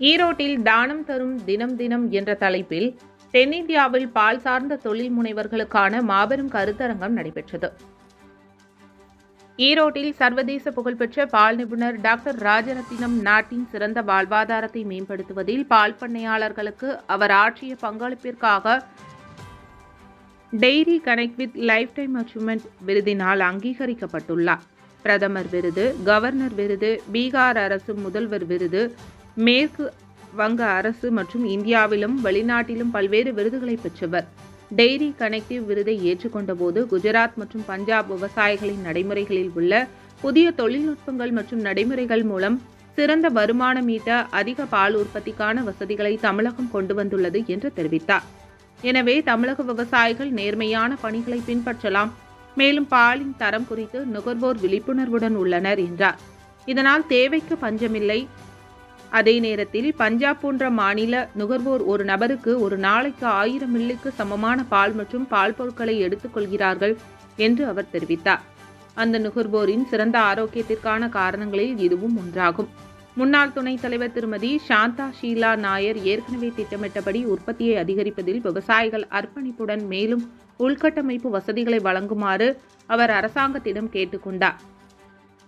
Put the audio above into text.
ஈரோட்டில் தானம் தரும் தினம் தினம் என்ற தலைப்பில் தென்னிந்தியாவில் பால் சார்ந்த தொழில் முனைவர்களுக்கான மாபெரும் கருத்தரங்கம் நடைபெற்றது. ஈரோட்டில் சர்வதேச புகழ்பெற்ற பால் நிபுணர் டாக்டர் ராஜரத்தினம் நாட்டின் சிறந்த வாழ்வாதாரத்தை மேம்படுத்துவதில் பால் பண்ணையாளர்களுக்கு அவர் ஆற்றிய பங்களிப்பிற்காக dairy connect with lifetime achievement விருதினால் அங்கீகரிக்கப்பட்டுள்ளார். பிரதமர் விருது கவர்னர் விருது பீகார் அரசு முதல்வர் விருது மேற்கு வங்க அரசு மற்றும் இந்தியாவிலும் வெளிநாட்டிலும் பல்வேறு விருதுகளை பெற்றவர். டெய்ரி கனெக்டிவ் விருதை ஏற்றுக்கொண்டபோது குஜராத் மற்றும் பஞ்சாப் விவசாயிகளின் நடைமுறைகளில் உள்ள புதிய தொழில்நுட்பங்கள் மற்றும் நடைமுறைகள் மூலம் சிறந்த வருமானம் ஈட்ட அதிக பால் உற்பத்திக்கான வசதிகளை தமிழகம் கொண்டு வந்துள்ளது என்று தெரிவித்தார். எனவே தமிழக விவசாயிகள் நேர்மையான பணிகளை பின்பற்றலாம். மேலும் பாலின் தரம் குறித்து நுகர்வோர் விழிப்புணர்வுடன் உள்ளனர் என்றார். இதனால் தேவைக்கு பஞ்சமில்லை. அதே நேரத்தில் பஞ்சாப் போன்ற மாநில நுகர்வோர் ஒரு நபருக்கு ஒரு நாளைக்கு ஆயிரம் மில்லுக்கு சமமான பால் மற்றும் பால் பொருட்களை எடுத்துக்கொள்கிறார்கள் என்று அவர் தெரிவித்தார். அந்த நுகர்வோரின் சிறந்த ஆரோக்கியத்திற்கான காரணங்களில் இதுவும் ஒன்றாகும். முன்னாள் துணைத் தலைவர் திருமதி சாந்தா ஷீலா நாயர் ஏற்கனவே திட்டமிட்டபடி உற்பத்தியை அதிகரிப்பதில் விவசாயிகள் அர்ப்பணிப்புடன் மேலும் உள்கட்டமைப்பு வசதிகளை வழங்குமாறு அவர் அரசாங்கத்திடம் கேட்டுக்கொண்டார்